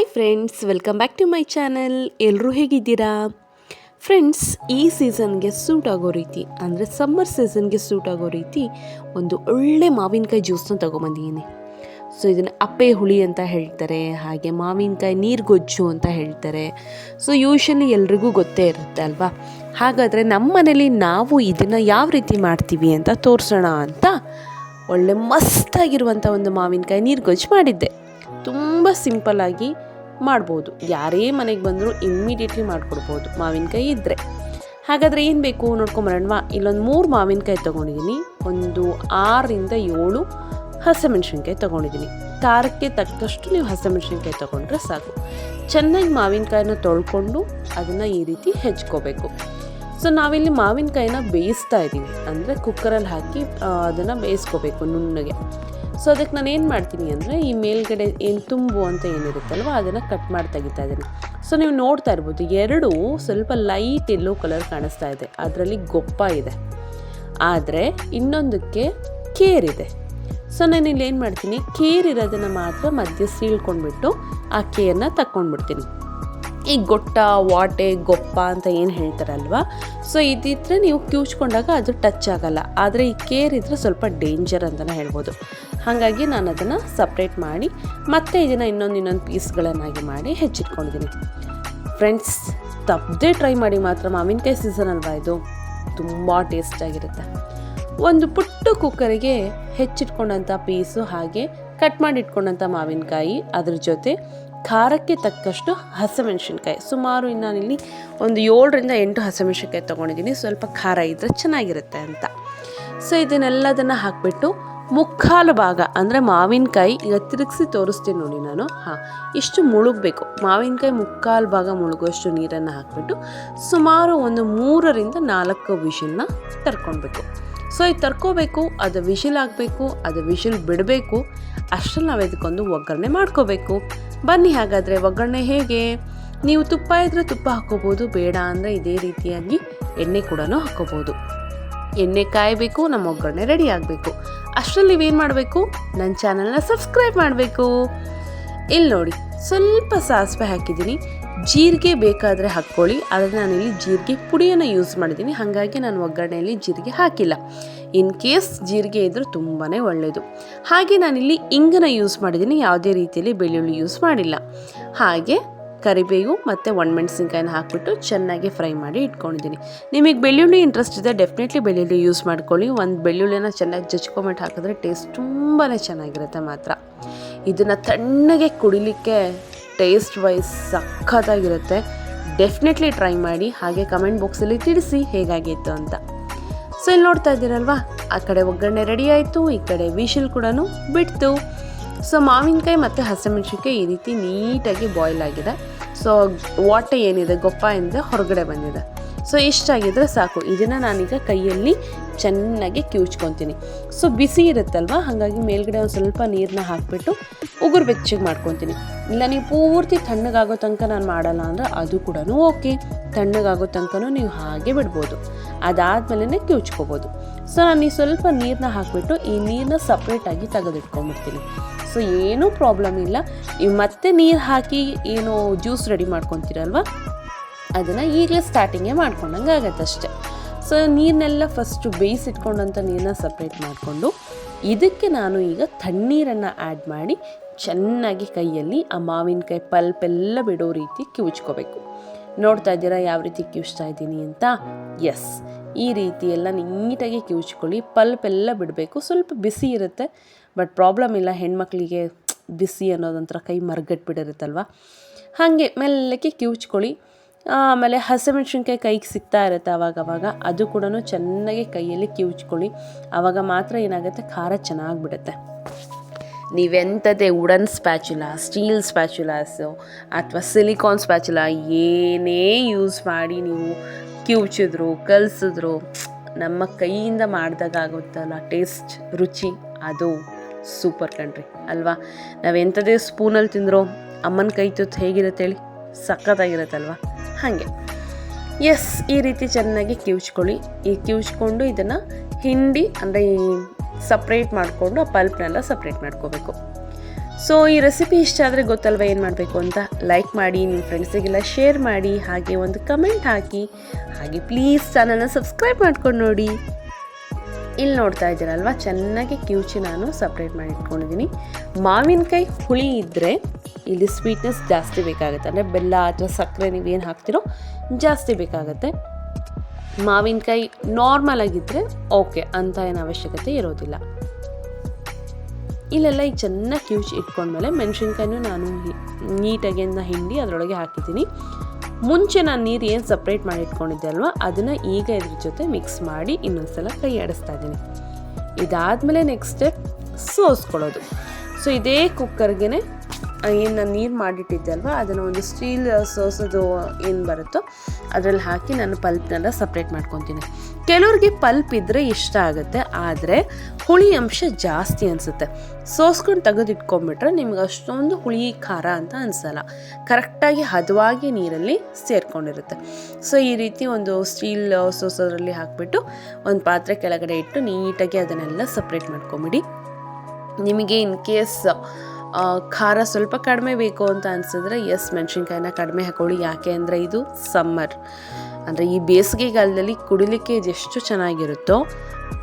Hi friends welcome back to my channel ಎಲ್ಲರೂ ಹೇಗಿದ್ದೀರಾ? Friends ಈ ಸೀಸನ್ಗೆ ಸೂಟ್ ಆಗೋ ರೀತಿ, ಅಂದರೆ ಸಮ್ಮರ್ ಸೀಸನ್ಗೆ ಸೂಟ್ ಆಗೋ ರೀತಿ ಒಂದು ಒಳ್ಳೆ ಮಾವಿನಕಾಯಿ ಜ್ಯೂಸ್ನ ತೊಗೊಂಬಂದಿದ್ದೀನಿ. ಸೊ ಇದನ್ನು ಅಪ್ಪೆ ಹುಳಿ ಅಂತ ಹೇಳ್ತಾರೆ, ಹಾಗೆ ಮಾವಿನಕಾಯಿ ನೀರುಗೊಜ್ಜು ಅಂತ ಹೇಳ್ತಾರೆ. ಸೊ ಯೂಶಲಿ ಎಲ್ರಿಗೂ ಗೊತ್ತೇ ಇರುತ್ತೆ ಅಲ್ವಾ? ಹಾಗಾದರೆ ನಮ್ಮ ಮನೇಲಿ ನಾವು ಇದನ್ನು ಯಾವ ರೀತಿ ಮಾಡ್ತೀವಿ ಅಂತ ತೋರಿಸೋಣ ಅಂತ ಒಳ್ಳೆ ಮಸ್ತಾಗಿರುವಂಥ ಒಂದು ಮಾವಿನಕಾಯಿ ನೀರುಗೊಜ್ಜು ಮಾಡಿದ್ದೆ. ತುಂಬ ಸಿಂಪಲ್ಲಾಗಿ ಮಾಡ್ಬೋದು. ಯಾರೇ ಮನೆಗೆ ಬಂದರೂ ಇಮ್ಮಿಡಿಯೇಟ್ಲಿ ಮಾಡಿಕೊಡ್ಬೋದು. ಮಾವಿನಕಾಯಿ ಇದ್ದರೆ ಹಾಗಾದರೆ ಏನು ಬೇಕು? ನೋಡ್ಕೊಂಬರೋಣವಾ ಇಲ್ಲೊಂದು ಮೂರು ಮಾವಿನಕಾಯಿ ತೊಗೊಂಡಿದ್ದೀನಿ ಒಂದು ಆರರಿಂದ ಏಳು ಹಸಿಮೆಣ್ಸಿನ್ಕಾಯಿ ತೊಗೊಂಡಿದ್ದೀನಿ ಖಾರಕ್ಕೆ ತಕ್ಕಷ್ಟು ನೀವು ಹಸಿಮೆಣ್ಸಿನ್ಕಾಯಿ ತೊಗೊಂಡ್ರೆ ಸಾಕು. ಚೆನ್ನಾಗಿ ಮಾವಿನಕಾಯಿನ ತೊಳ್ಕೊಂಡು ಅದನ್ನು ಈ ರೀತಿ ಹೆಚ್ಕೋಬೇಕು. ಸೊ, ನಾವಿಲ್ಲಿ ಮಾವಿನಕಾಯಿನ ಬೇಯಿಸ್ತಾ ಇದ್ದೀವಿ ಅಂದರೆ ಕುಕ್ಕರಲ್ಲಿ ಹಾಕಿ ಅದನ್ನು ಬೇಯಿಸ್ಕೋಬೇಕು ನುಣ್ಣಗೆ. ಸೊ ಅದಕ್ಕೆ ನಾನು ಏನು ಮಾಡ್ತೀನಿ ಅಂದರೆ ಈ ಮೇಲ್ಗಡೆ ಏನು ತುಂಬು ಅಂತ ಏನಿರುತ್ತಲ್ವ, ಅದನ್ನು ಕಟ್ ಮಾಡಿ ತೆಗಿತಾ ಇದ್ದೀನಿ. ಸೊ ನೀವು ನೋಡ್ತಾ ಇರ್ಬೋದು, ಎರಡು ಸ್ವಲ್ಪ ಲೈಟ್ ಎಲ್ಲೋ ಕಲರ್ ಕಾಣಿಸ್ತಾ ಇದೆ. ಅದರಲ್ಲಿ ಗೊಪ್ಪ ಇದೆ. ಆದರೆ ಇನ್ನೊಂದಕ್ಕೆ ಕೇರಿದೆ ಸೊ ನಾನು ಇಲ್ಲಿ ಏನು ಮಾಡ್ತೀನಿ ಕೇರಿರೋದನ್ನು ಮಾತ್ರ ಮಧ್ಯೆ ಸೀಳ್ಕೊಂಡ್ಬಿಟ್ಟು ಆ ಕೇರನ್ನ ತಕ್ಕೊಂಡ್ಬಿಡ್ತೀನಿ. ಈ ಗೊಟ್ಟ, ವಾಟೆ, ಗೊಪ್ಪ ಅಂತ ಏನು ಹೇಳ್ತಾರಲ್ವ? ಸೊ ಇದಿದ್ರೆ ನೀವು ಕ್ಯೂಚ್ಕೊಂಡಾಗ ಅದು ಟಚ್ ಆಗಲ್ಲ. ಆದರೆ ಈ ಕೇರ್ ಇದ್ದರೆ ಸ್ವಲ್ಪ ಡೇಂಜರ್ ಅಂತಲೇ ಹೇಳ್ಬೋದು. ಹಾಗಾಗಿ ನಾನು ಅದನ್ನು ಸಪ್ರೇಟ್ ಮಾಡಿ, ಮತ್ತೆ ಇದನ್ನು ಇನ್ನೊಂದು ಇನ್ನೊಂದು ಪೀಸ್ಗಳನ್ನಾಗಿ ಮಾಡಿ ಹೆಚ್ಚಿಟ್ಕೊಂಡಿದ್ದೀನಿ ಫ್ರೆಂಡ್ಸ್ ತಪ್ಪದೇ ಟ್ರೈ ಮಾಡಿ ಮಾತ್ರ ಮಾವಿನಕಾಯಿ ಸೀಸನ್ ಅಲ್ವಾ ಇದು? ತುಂಬ ಟೇಸ್ಟಾಗಿರುತ್ತೆ ಒಂದು ಪುಟ್ಟ ಕುಕ್ಕರಿಗೆ ಹೆಚ್ಚಿಟ್ಕೊಂಡಂಥ ಪೀಸು ಹಾಗೆ ಕಟ್ ಮಾಡಿಟ್ಕೊಂಡಂಥ ಮಾವಿನಕಾಯಿ ಅದ್ರ ಜೊತೆ ಖಾರಕ್ಕೆ ತಕ್ಕಷ್ಟು ಹಸಿಮೆಣ್ಸಿನ್ಕಾಯಿ. ಸುಮಾರು ಇನ್ನು ನಾನಿಲ್ಲಿ ಒಂದು ಏಳರಿಂದ ಎಂಟು ಹಸಿಮೆಣ್ಸಿನ್ಕಾಯಿ ತೊಗೊಂಡಿದ್ದೀನಿ. ಸ್ವಲ್ಪ ಖಾರ ಇದ್ದರೆ ಚೆನ್ನಾಗಿರುತ್ತೆ ಅಂತ. ಸೊ ಇದನ್ನೆಲ್ಲದನ್ನು ಹಾಕಿಬಿಟ್ಟು ಮುಕ್ಕಾಲು ಭಾಗ, ಅಂದರೆ ಮಾವಿನಕಾಯಿ, ಈಗ ತಿರುಗಿಸಿ ತೋರಿಸ್ತೀನಿ ನೋಡಿ ನಾನು. ಹಾಂ, ಇಷ್ಟು ಮುಳುಗಬೇಕು. ಮಾವಿನಕಾಯಿ ಮುಕ್ಕಾಲು ಭಾಗ ಮುಳುಗುವಷ್ಟು ನೀರನ್ನು ಹಾಕಿಬಿಟ್ಟು ಸುಮಾರು ಒಂದು ಮೂರರಿಂದ ನಾಲ್ಕು ವಿಷಲ್ನ ತರ್ಕೊಳ್ಬೇಕು. ಸೊ ಇದು ತರ್ಕೋಬೇಕು, ಅದು ವಿಷಿಲ್ ಆಗಬೇಕು ಅದು ವಿಷಿಲ್ ಬಿಡಬೇಕು, ಅಷ್ಟರಲ್ಲಿ ನಾವು ಇದಕ್ಕೊಂದು ಒಗ್ಗರಣೆ ಮಾಡ್ಕೋಬೇಕು. ಬನ್ನಿ ಹಾಗಾದರೆ ಒಗ್ಗರಣೆ ಹೇಗೆ? ನೀವು ತುಪ್ಪ ಇದ್ದರೆ ತುಪ್ಪ ಹಾಕ್ಕೋಬೋದು, ಬೇಡ ಅಂದರೆ ಇದೇ ರೀತಿಯಾಗಿ ಎಣ್ಣೆ ಕೂಡ ಹಾಕ್ಕೋಬೋದು. ಎಣ್ಣೆ ಕಾಯಬೇಕು, ನಮ್ಮ ಒಗ್ಗರಣೆ ರೆಡಿ ಆಗಬೇಕು. ಅಷ್ಟರಲ್ಲಿ ನೀವೇನು ಮಾಡಬೇಕು? ನನ್ನ ಚಾನಲ್ನ ಸಬ್ಸ್ಕ್ರೈಬ್ ಮಾಡಬೇಕು. ಇಲ್ಲಿ ನೋಡಿ ಸ್ವಲ್ಪ ಸಾಸಿವೆ ಹಾಕಿದ್ದೀನಿ. ಜೀರಿಗೆ ಬೇಕಾದರೆ ಹಾಕ್ಕೊಳ್ಳಿ. ಆದರೆ ನಾನಿಲ್ಲಿ ಜೀರಿಗೆ ಪುಡಿಯನ್ನು ಯೂಸ್ ಮಾಡಿದ್ದೀನಿ. ಹಾಗಾಗಿ ನಾನು ಒಗ್ಗರಣೆಯಲ್ಲಿ ಜೀರಿಗೆ ಹಾಕಿಲ್ಲ. ಇನ್ ಕೇಸ್ ಜೀರಿಗೆ ಇದ್ದರೂ ತುಂಬಾ ಒಳ್ಳೆಯದು ಹಾಗೆ ನಾನಿಲ್ಲಿ ಇಂಗನ ಯೂಸ್ ಮಾಡಿದ್ದೀನಿ. ಯಾವುದೇ ರೀತಿಯಲ್ಲಿ ಬೆಳ್ಳುಳ್ಳಿ ಯೂಸ್ ಮಾಡಿಲ್ಲ. ಹಾಗೆ ಕರಿಬೇವು ಮತ್ತು ಒಣಮೆಣ್ಸಿನ್ಕಾಯಿನ ಹಾಕಿಬಿಟ್ಟು ಚೆನ್ನಾಗಿ ಫ್ರೈ ಮಾಡಿ ಇಟ್ಕೊಂಡಿದ್ದೀನಿ. ನಿಮಗೆ ಬೆಳ್ಳುಳ್ಳಿ ಇಂಟ್ರೆಸ್ಟ್ ಇದೆ ಡೆಫಿನೆಟ್ಲಿ ಬೆಳ್ಳುಳ್ಳಿ ಯೂಸ್ ಮಾಡ್ಕೊಳ್ಳಿ. ಒಂದು ಬೆಳ್ಳುಳ್ಳಿನ ಚೆನ್ನಾಗಿ ಜಜ್ಕೊಂಬಿಟ್ಟು ಹಾಕಿದ್ರೆ ಟೇಸ್ಟ್ ತುಂಬಾ ಚೆನ್ನಾಗಿರುತ್ತೆ ಮಾತ್ರ. ಇದನ್ನು ತಣ್ಣಗೆ ಕುಡಿಲಿಕ್ಕೆ ಟೇಸ್ಟ್ ವೈಸ್ ಸಖತ್ತಾಗಿರುತ್ತೆ. ಡೆಫಿನೆಟ್ಲಿ ಟ್ರೈ ಮಾಡಿ, ಹಾಗೆ ಕಮೆಂಟ್ ಬಾಕ್ಸಲ್ಲಿ ತಿಳಿಸಿ ಹೇಗಾಗಿತ್ತು ಅಂತ. ಸೊ ಇಲ್ಲಿ ನೋಡ್ತಾ ಇದ್ದೀರಲ್ವಾ? ಆ ಕಡೆ ಒಗ್ಗರಣೆ ರೆಡಿ ಆಯಿತು, ಈ ಕಡೆ ವಿಶಿಲ್ ಕೂಡ ಬಿಡ್ತು. ಸೊ ಮಾವಿನಕಾಯಿ ಮತ್ತು ಹಸಿಮೆಣ್ಸಿನ್ಕಾಯಿ ಈ ರೀತಿ ನೀಟಾಗಿ ಬಾಯ್ಲ್ ಆಗಿದೆ. ಸೊ ವಾಟೆ ಏನಿದೆ? ಗೊಪ್ಪ ಏನಿದೆ ಹೊರಗಡೆ ಬಂದಿದೆ. ಸೊ ಇಷ್ಟಾಗಿದ್ರೆ ಸಾಕು. ಇದನ್ನು ನಾನೀಗ ಕೈಯಲ್ಲಿ ಚೆನ್ನಾಗಿ ಕಿವುಚ್ಕೊತೀನಿ ಸೊ ಬಿಸಿ ಇರುತ್ತಲ್ವ? ಹಾಗಾಗಿ ಮೇಲ್ಗಡೆ ಒಂದು ಸ್ವಲ್ಪ ನೀರನ್ನ ಹಾಕಿಬಿಟ್ಟು ಉಗುರು ಬೆಚ್ಚಗೆ ಮಾಡ್ಕೊತೀನಿ. ಇಲ್ಲ, ನೀವು ಪೂರ್ತಿ ತಣ್ಣಗಾಗೋ ತನಕ ನಾನು ಮಾಡಲ್ಲ ಅಂದರೆ ಅದು ಕೂಡ ಓಕೆ. ತಣ್ಣಗಾಗೋ ತನಕನೂ ನೀವು ಹಾಗೆ ಬಿಡ್ಬೋದು. ಅದಾದಮೇಲೆ ಕಿವುಚ್ಕೋಬೋದು ಸೊ ನಾನು ಈ ಸ್ವಲ್ಪ ನೀರನ್ನ ಹಾಕಿಬಿಟ್ಟು ಈ ನೀರನ್ನ ಸಪ್ರೇಟಾಗಿ ತೆಗೆದಿಟ್ಕೊಂಡ್ಬಿಡ್ತೀನಿ ಸೊ ಏನೂ ಪ್ರಾಬ್ಲಮ್ ಇಲ್ಲ. ನೀವು ಮತ್ತೆ ನೀರು ಹಾಕಿ ಏನು ಜ್ಯೂಸ್ ರೆಡಿ ಮಾಡ್ಕೊತೀರಲ್ವ? ಅದನ್ನು ಈಗಲೇ ಸ್ಟಾರ್ಟಿಂಗೇ ಮಾಡ್ಕೊಂಡಂಗೆ ಆಗತ್ತಷ್ಟೆ ಸೊ ನೀರನ್ನೆಲ್ಲ ಫಸ್ಟು ಬೇಯಿಸಿಟ್ಕೊಂಡಂಥ ನೀರನ್ನ ಸಪ್ರೇಟ್ ಮಾಡಿಕೊಂಡು, ಇದಕ್ಕೆ ನಾನು ಈಗ ತಣ್ಣೀರನ್ನು ಆ್ಯಡ್ ಮಾಡಿ ಚೆನ್ನಾಗಿ ಕೈಯಲ್ಲಿ ಆ ಮಾವಿನಕಾಯಿ ಪಲ್ಪೆಲ್ಲ ಬಿಡೋ ರೀತಿ ಕಿವುಚ್ಕೋಬೇಕು. ನೋಡ್ತಾ ಇದ್ದೀರಾ ಯಾವ ರೀತಿ ಕಿವುಚ್ತಾ ಇದ್ದೀನಿ ಅಂತ? ಎಸ್ ಈ ರೀತಿ ಎಲ್ಲ ನೀಟಾಗಿ ಕಿವುಚ್ಕೊಳ್ಳಿ. ಪಲ್ಪೆಲ್ಲ ಬಿಡಬೇಕು. ಸ್ವಲ್ಪ ಬಿಸಿ ಇರುತ್ತೆ. ಬಟ್ ಪ್ರಾಬ್ಲಮ್ ಇಲ್ಲ. ಹೆಣ್ಮಕ್ಳಿಗೆ ಬಿಸಿ ಅನ್ನೋದೊಂಥರ ಕೈ ಮರ್ಗಟ್ಬಿಡಿರುತ್ತಲ್ವ? ಹಾಗೆ, ಮೆಲ್ಲಕ್ಕೆ ಕಿವುಚ್ಕೊಳ್ಳಿ. ಆಮೇಲೆ ಹಸಿಮೆಣ್ಸಿನ್ಕಾಯಿ ಕೈಗೆ ಸಿಗ್ತಾ ಇರುತ್ತೆ ಅವಾಗವಾಗ ಅದು ಕೂಡ ಚೆನ್ನಾಗಿ ಕೈಯಲ್ಲಿ ಕಿವುಚ್ಕೊಳ್ಳಿ. ಆವಾಗ ಮಾತ್ರ ಏನಾಗುತ್ತೆ? ಖಾರ ಚೆನ್ನಾಗಿ ಬಿಡುತ್ತೆ ನೀವೆಂಥದ್ದೇ ವುಡನ್ ಸ್ಪ್ಯಾಚುಲಾ, ಸ್ಟೀಲ್ ಸ್ಪ್ಯಾಚುಲಾಸು ಅಥವಾ ಸಿಲಿಕಾನ್ ಸ್ಪ್ಯಾಚುಲಾ ಏನೇ ಯೂಸ್ ಮಾಡಿ ನೀವು ಕಿವುಚಿದ್ರು, ಕಲಿಸಿದ್ರು, ನಮ್ಮ ಕೈಯಿಂದ ಮಾಡಿದಾಗ ಆಗುತ್ತಲ್ಲ ಟೇಸ್ಟ್, ರುಚಿ, ಅದು ಸೂಪರ್ ಕಣ್ರಿ. ಅಲ್ವಾ? ನಾವೆಂಥದ್ದೇ ಸ್ಪೂನಲ್ಲಿ ತಿಂದರೂ ಅಮ್ಮನ ಕೈ ತುತ್ತು ಹೇಗಿರುತ್ತೆ ಹೇಳಿ? ಸಖತ್ತಾಗಿರುತ್ತಲ್ವ? ಹಾಗೆ. ಎಸ್ ಈ ರೀತಿ ಚೆನ್ನಾಗಿ ಕಿವುಚ್ಕೊಳ್ಳಿ. ಈ ಕಿವುಚ್ಕೊಂಡು ಇದನ್ನು ಹಿಂಡಿ ಅಂದರೆ ಈ ಸಪ್ರೇಟ್ ಮಾಡಿಕೊಂಡು ಆ ಪಲ್ಪ್ನೆಲ್ಲ ಸಪ್ರೇಟ್ ಮಾಡ್ಕೋಬೇಕು. ಸೊ ಈ ರೆಸಿಪಿ ಇಷ್ಟ ಆದರೆ ಗೊತ್ತಲ್ವ ಏನು ಮಾಡಬೇಕು ಅಂತ? ಲೈಕ್ ಮಾಡಿ ನಿಮ್ಮ ಫ್ರೆಂಡ್ಸಿಗೆಲ್ಲ ಶೇರ್ ಮಾಡಿ, ಹಾಗೆ ಒಂದು ಕಮೆಂಟ್ ಹಾಕಿ. ಹಾಗೆ ಪ್ಲೀಸ್ ಚಾನಲ್ನ ಸಬ್ಸ್ಕ್ರೈಬ್ ಮಾಡ್ಕೊಂಡು ನೋಡಿ. ಇಲ್ಲಿ ನೋಡ್ತಾ ಇದ್ದೀರಲ್ವ? ಚೆನ್ನಾಗಿ ಕಿವುಚಿ ನಾನು ಸಪ್ರೇಟ್ ಮಾಡಿ ಇಟ್ಕೊಂಡಿದ್ದೀನಿ ಮಾವಿನಕಾಯಿ ಹುಳಿ ಇದ್ದರೆ ಇಲ್ಲಿ ಸ್ವೀಟ್ನೆಸ್ ಜಾಸ್ತಿ ಬೇಕಾಗುತ್ತೆ. ಅಂದರೆ ಬೆಲ್ಲ ಅಥವಾ ಸಕ್ಕರೆ ನೀವೇನು ಹಾಕ್ತಿರೋ ಜಾಸ್ತಿ ಬೇಕಾಗುತ್ತೆ. ಮಾವಿನಕಾಯಿ ನಾರ್ಮಲ್ ಆಗಿದ್ದರೆ ಓಕೆ ಅಂತ ಏನು ಅವಶ್ಯಕತೆ ಇರೋದಿಲ್ಲ. ಇಲ್ಲೆಲ್ಲ ಈಗ ಚೆನ್ನಾಗಿ ಕ್ಯೂಚ್ ಇಟ್ಕೊಂಡ್ಮೇಲೆ ಮೆಣಸಿನ್ಕಾಯಿನೂ ನಾನು ನೀಟಾಗಿ ಅದನ್ನ ಹಿಂಡಿ ಅದರೊಳಗೆ ಹಾಕಿದ್ದೀನಿ. ಮುಂಚೆ ನಾನು ನೀರು ಏನು ಸಪ್ರೇಟ್ ಮಾಡಿ ಇಟ್ಕೊಂಡಿದ್ದೆ ಅಲ್ವಾ? ಅದನ್ನು ಈಗ ಇದ್ರ ಜೊತೆ ಮಿಕ್ಸ್ ಮಾಡಿ ಇನ್ನೊಂದ್ಸಲ ಕೈ ಆಡಿಸ್ತಾ ಇದ್ದೀನಿ. ಇದಾದಮೇಲೆ ನೆಕ್ಸ್ಟ್ ಸ್ಟೆಪ್ ಸೋಸ್ಕೊಳ್ಳೋದು. ಸೊ ಇದೇ ಕುಕ್ಕರ್ಗೆ ಏನು ನಾನು ನೀರು ಮಾಡಿಟ್ಟಿದ್ದೆ ಅಲ್ವಾ? ಅದನ್ನು ಒಂದು ಸ್ಟೀಲ್ ಸೋಸೋದು ಏನು ಬರುತ್ತೋ ಅದರಲ್ಲಿ ಹಾಕಿ ನಾನು ಪಲ್ಪ್ನೆಲ್ಲ ಸಪ್ರೇಟ್ ಮಾಡ್ಕೊತೀನಿ. ಕೆಲವ್ರಿಗೆ ಪಲ್ಪ್ ಇದ್ದರೆ ಇಷ್ಟ ಆಗುತ್ತೆ, ಆದರೆ ಹುಳಿ ಅಂಶ ಜಾಸ್ತಿ ಅನಿಸುತ್ತೆ. ಸೋಸ್ಕೊಂಡು ತೆಗೆದಿಟ್ಕೊಂಡ್ಬಿಟ್ರೆ ನಿಮ್ಗೆ ಅಷ್ಟೊಂದು ಹುಳಿ, ಖಾರ ಅಂತ ಅನಿಸಲ್ಲ. ಕರೆಕ್ಟಾಗಿ ಹದವಾಗಿ ನೀರಲ್ಲಿ ಸೇರ್ಕೊಂಡಿರುತ್ತೆ. ಸೊ ಈ ರೀತಿ ಒಂದು ಸ್ಟೀಲ್ ಸೋಸೋದ್ರಲ್ಲಿ ಹಾಕಿಬಿಟ್ಟು ಒಂದು ಪಾತ್ರೆ ಕೆಳಗಡೆ ಇಟ್ಟು ನೀಟಾಗಿ ಅದನ್ನೆಲ್ಲ ಸಪ್ರೇಟ್ ಮಾಡ್ಕೊಂಬಿಡಿ. ನಿಮಗೆ ಇನ್ ಕೇಸ್ ಖಾರ ಸ್ವಲ್ಪ ಕಡಿಮೆ ಬೇಕು ಅಂತ ಅನಿಸಿದ್ರೆ ಎಸ್ ಮೆಣಸಿನ್ಕಾಯಿನ ಕಡಿಮೆ ಹಾಕೊಳ್ಳಿ. ಯಾಕೆ ಅಂದರೆ ಇದು ಸಮ್ಮರ್ ಅಂದರೆ ಈ ಬೇಸಿಗೆಗಾಲದಲ್ಲಿ ಕುಡಿಲಿಕ್ಕೆ ಇದೆಷ್ಟು ಚೆನ್ನಾಗಿರುತ್ತೋ,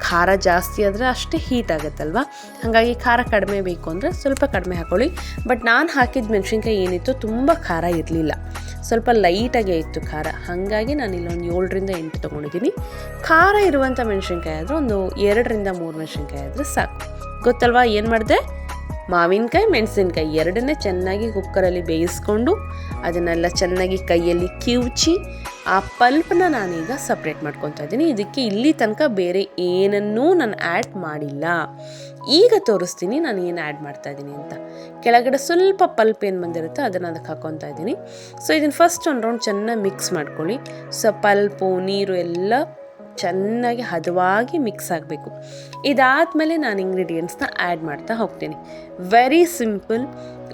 ಖಾರ ಜಾಸ್ತಿ ಆದರೆ ಅಷ್ಟೇ ಹೀಟ್ ಆಗುತ್ತಲ್ವ? ಹಾಗಾಗಿ ಖಾರ ಕಡಿಮೆ ಬೇಕು ಅಂದರೆ ಸ್ವಲ್ಪ ಕಡಿಮೆ ಹಾಕೊಳ್ಳಿ. ಬಟ್ ನಾನು ಹಾಕಿದ ಮೆಣಸಿನ್ಕಾಯಿ ಏನಿತ್ತು ತುಂಬ ಖಾರ ಇರಲಿಲ್ಲ. ಸ್ವಲ್ಪ ಲೈಟಾಗೆ ಇತ್ತು ಖಾರ. ಹಾಗಾಗಿ ನಾನು ಇಲ್ಲೊಂದು ಏಳರಿಂದ ಎಂಟು ತೊಗೊಂಡಿದ್ದೀನಿ ಖಾರ ಇರುವಂಥ ಮೆಣಸಿನ್ಕಾಯಿ ಆದರೆ ಒಂದು ಎರಡರಿಂದ ಮೂರು ಮೆಣಸಿನ್ಕಾಯಿ ಆದರೆ ಸಾಕು. ಗೊತ್ತಲ್ವಾ ಏನು ಮಾಡಿದೆ? ಮಾವಿನಕಾಯಿ, ಮೆಣಸಿನ್ಕಾಯಿ ಎರಡನ್ನೇ ಚೆನ್ನಾಗಿ ಕುಕ್ಕರಲ್ಲಿ ಬೇಯಿಸ್ಕೊಂಡು ಅದನ್ನೆಲ್ಲ ಚೆನ್ನಾಗಿ ಕೈಯಲ್ಲಿ ಕಿವುಚಿ ಆ ಪಲ್ಪನ್ನ ನಾನೀಗ ಸಪ್ರೇಟ್ ಮಾಡ್ಕೊತಾ ಇದ್ದೀನಿ. ಇದಕ್ಕೆ ಇಲ್ಲಿ ತನಕ ಬೇರೆ ಏನನ್ನೂ ನಾನು ಆ್ಯಡ್ ಮಾಡಿಲ್ಲ. ಈಗ ತೋರಿಸ್ತೀನಿ ನಾನು ಏನು ಆ್ಯಡ್ ಮಾಡ್ತಾ ಇದ್ದೀನಿ ಅಂತ. ಕೆಳಗಡೆ ಸ್ವಲ್ಪ ಪಲ್ಪ್ ಏನು ಬಂದಿರುತ್ತೋ ಅದನ್ನು ಅದಕ್ಕೆ ಹಾಕ್ಕೊತಾ ಇದ್ದೀನಿ. ಸೊ ಇದನ್ನು ಫಸ್ಟ್ ಒಂದು ರೌಂಡ್ ಚೆನ್ನಾಗಿ ಮಿಕ್ಸ್ ಮಾಡ್ಕೊಳ್ಳಿ. ಸೊ ಪಲ್ಪು, ನೀರು ಎಲ್ಲ ಚೆನ್ನಾಗಿ ಹದವಾಗಿ ಮಿಕ್ಸ್ ಆಗಬೇಕು. ಇದಾದಮೇಲೆ ನಾನು ಇಂಗ್ರೀಡಿಯೆಂಟ್ಸ್ನ ಆ್ಯಡ್ ಮಾಡ್ತಾ ಹೋಗ್ತೀನಿ. ವೆರಿ ಸಿಂಪಲ್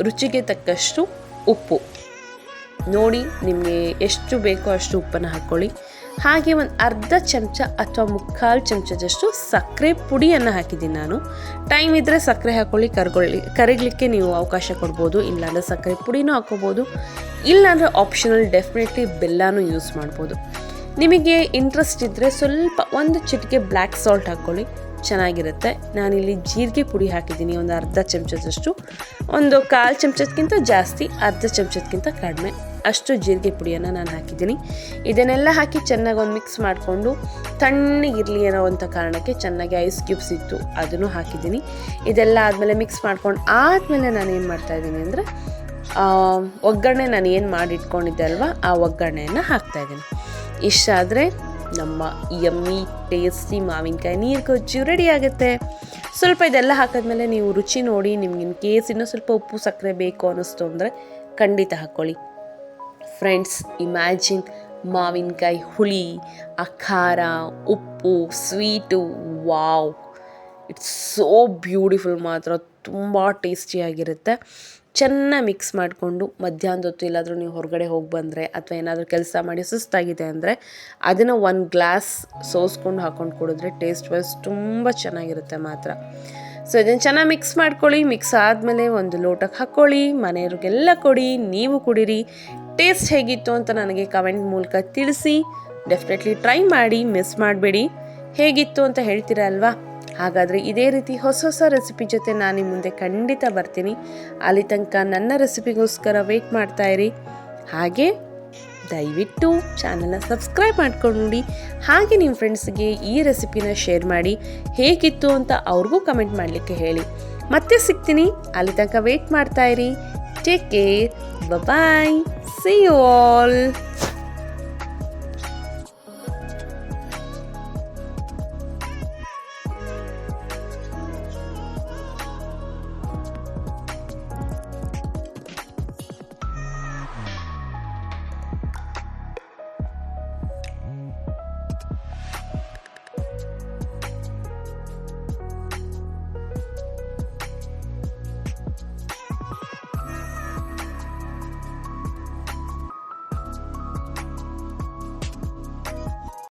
ರುಚಿಗೆ ತಕ್ಕಷ್ಟು ಉಪ್ಪು. ನೋಡಿ, ನಿಮಗೆ ಎಷ್ಟು ಬೇಕೋ ಅಷ್ಟು ಉಪ್ಪನ್ನು ಹಾಕ್ಕೊಳ್ಳಿ. ಹಾಗೆ ಒಂದು ಅರ್ಧ ಚಮಚ ಅಥವಾ ಮುಕ್ಕಾಲು ಚಮಚದಷ್ಟು ಸಕ್ಕರೆ ಪುಡಿಯನ್ನು ಹಾಕಿದ್ದೀನಿ ನಾನು. ಟೈಮ್ ಇದ್ದರೆ ಸಕ್ಕರೆ ಹಾಕ್ಕೊಳ್ಳಿ ಕರ್ಗೊಳ್ಳಿ ಕರಗಲಿಕ್ಕೆ ನೀವು ಅವಕಾಶ ಕೊಡ್ಬೋದು. ಇಲ್ಲಾಂದರೆ ಸಕ್ಕರೆ ಪುಡಿನೂ ಹಾಕ್ಕೋಬೋದು. ಇಲ್ಲಾಂದರೆ ಆಪ್ಷನಲ್ ಡೆಫಿನೆಟ್ಲಿ ಬೆಲ್ಲನೂ ಯೂಸ್ ಮಾಡ್ಬೋದು. ನಿಮಗೆ ಇಂಟ್ರೆಸ್ಟ್ ಇದ್ದರೆ ಸ್ವಲ್ಪ ಒಂದು ಚಿಟಿಕೆ ಬ್ಲ್ಯಾಕ್ ಸಾಲ್ಟ್ ಹಾಕ್ಕೊಳ್ಳಿ. ಚೆನ್ನಾಗಿರುತ್ತೆ. ನಾನಿಲ್ಲಿ ಜೀರಿಗೆ ಪುಡಿ ಹಾಕಿದ್ದೀನಿ. ಒಂದು ಅರ್ಧ ಚಮಚದಷ್ಟು. ಒಂದು ಕಾಲು ಚಮಚದಕ್ಕಿಂತ ಜಾಸ್ತಿ, ಅರ್ಧ ಚಮಚದಕ್ಕಿಂತ ಕಡಿಮೆ ಅಷ್ಟು ಜೀರಿಗೆ ಪುಡಿಯನ್ನು ನಾನು ಹಾಕಿದ್ದೀನಿ. ಇದನ್ನೆಲ್ಲ ಹಾಕಿ ಚೆನ್ನಾಗಿ ಒಂದು ಮಿಕ್ಸ್ ಮಾಡಿಕೊಂಡು ತಣ್ಣಗಿರಲಿ ಅನ್ನೋ ಅಂಥ ಕಾರಣಕ್ಕೆ ಚೆನ್ನಾಗಿ ಐಸ್ ಕ್ಯೂಬ್ಸ್ ಇತ್ತು ಅದನ್ನು ಹಾಕಿದ್ದೀನಿ. ಇದೆಲ್ಲ ಆದಮೇಲೆ ಮಿಕ್ಸ್ ಮಾಡ್ಕೊಂಡು ಆದಮೇಲೆ ನಾನು ಏನು ಮಾಡ್ತಾಯಿದ್ದೀನಿ ಅಂದರೆ ಒಗ್ಗರಣೆ ನಾನು ಏನು ಮಾಡಿಟ್ಕೊಂಡಿದ್ದೆ ಅಲ್ವಾ, ಆ ಒಗ್ಗರಣೆಯನ್ನು ಹಾಕ್ತಾಯಿದ್ದೀನಿ ಇಷ್ಟ ಆದರೆ ನಮ್ಮ ಯಮ್ಮಿ ಟೇಸ್ಟಿ ಮಾವಿನಕಾಯಿ ನೀರು ಗೊಜ್ಜು ರೆಡಿ ಆಗುತ್ತೆ. ಸ್ವಲ್ಪ ಇದೆಲ್ಲ ಹಾಕಿದ್ಮೇಲೆ ನೀವು ರುಚಿ ನೋಡಿ ನಿಮ್ಗೆ ಇನ್ ಕೇಸ್ ಇನ್ನೂ ಸ್ವಲ್ಪ ಉಪ್ಪು, ಸಕ್ಕರೆ ಬೇಕು ಅನ್ನಿಸ್ತು ಅಂದರೆ ಖಂಡಿತ ಹಾಕ್ಕೊಳ್ಳಿ ಫ್ರೆಂಡ್ಸ್ ಇಮ್ಯಾಜಿನ್ ಮಾವಿನಕಾಯಿ ಹುಳಿ ಆ ಖಾರ ಉಪ್ಪು sweet wow it's so beautiful ಮಾತ್ರ, ತುಂಬ ಟೇಸ್ಟಿಯಾಗಿರುತ್ತೆ ಚೆನ್ನಾಗಿ ಮಿಕ್ಸ್ ಮಾಡಿಕೊಂಡು ಮಧ್ಯಾಹ್ನದ ಹೊತ್ತು ಎಲ್ಲಾದರೂ ನೀವು ಹೊರಗಡೆ ಹೋಗಿ ಬಂದರೆ ಅಥವಾ ಏನಾದರೂ ಕೆಲಸ ಮಾಡಿ ಸುಸ್ತಾಗಿದೆ ಅಂದರೆ ಅದನ್ನು ಒಂದು ಗ್ಲಾಸ್ ಸೋಸ್ಕೊಂಡು ಹಾಕ್ಕೊಂಡು ಕುಡಿದ್ರೆ ಟೇಸ್ಟ್ ವೈಸ್ ತುಂಬ ಚೆನ್ನಾಗಿರುತ್ತೆ ಮಾತ್ರ. ಸೊ ಇದನ್ನು ಚೆನ್ನಾಗಿ ಮಿಕ್ಸ್ ಮಾಡ್ಕೊಳ್ಳಿ. ಮಿಕ್ಸ್ ಆದಮೇಲೆ ಒಂದು ಲೋಟಕ್ಕೆ ಹಾಕ್ಕೊಳ್ಳಿ ಮನೆಯವ್ರಿಗೆಲ್ಲ ಕೊಡಿ. ನೀವು ಕುಡೀರಿ. ಟೇಸ್ಟ್ ಹೇಗಿತ್ತು ಅಂತ ನನಗೆ ಕಮೆಂಟ್ ಮೂಲಕ ತಿಳಿಸಿ. ಡೆಫಿನೆಟ್ಲಿ ಟ್ರೈ ಮಾಡಿ. ಮಿಸ್ ಮಾಡಬೇಡಿ. ಹೇಗಿತ್ತು ಅಂತ ಹೇಳ್ತೀರಾ ಅಲ್ವಾ? ಹಾಗಾದರೆ ಇದೇ ರೀತಿ ಹೊಸ ಹೊಸ ರೆಸಿಪಿ ಜೊತೆ ನಾನು ನಿಮ್ಮ ಮುಂದೆ ಖಂಡಿತ ಬರ್ತೀನಿ. ಅಲ್ಲಿ ತನಕ ನನ್ನ ರೆಸಿಪಿಗೋಸ್ಕರ ವೆಯ್ಟ್ ಮಾಡ್ತಾ ಇರಿ. ಹಾಗೆ ದಯವಿಟ್ಟು ಚಾನಲ್ನ ಸಬ್ಸ್ಕ್ರೈಬ್ ಮಾಡ್ಕೊಂಡು. ಹಾಗೆ ನಿಮ್ಮ ಫ್ರೆಂಡ್ಸ್ಗೆ ಈ ರೆಸಿಪಿನ ಶೇರ್ ಮಾಡಿ. ಹೇಗಿತ್ತು ಅಂತ ಅವ್ರಿಗೂ ಕಮೆಂಟ್ ಮಾಡಲಿಕ್ಕೆ ಹೇಳಿ. ಮತ್ತೆ ಸಿಗ್ತೀನಿ. ಅಲ್ಲಿ ತನಕ ವೆಯ್ಟ್ ಮಾಡ್ತಾ ಇರಿ. Take care bye see you all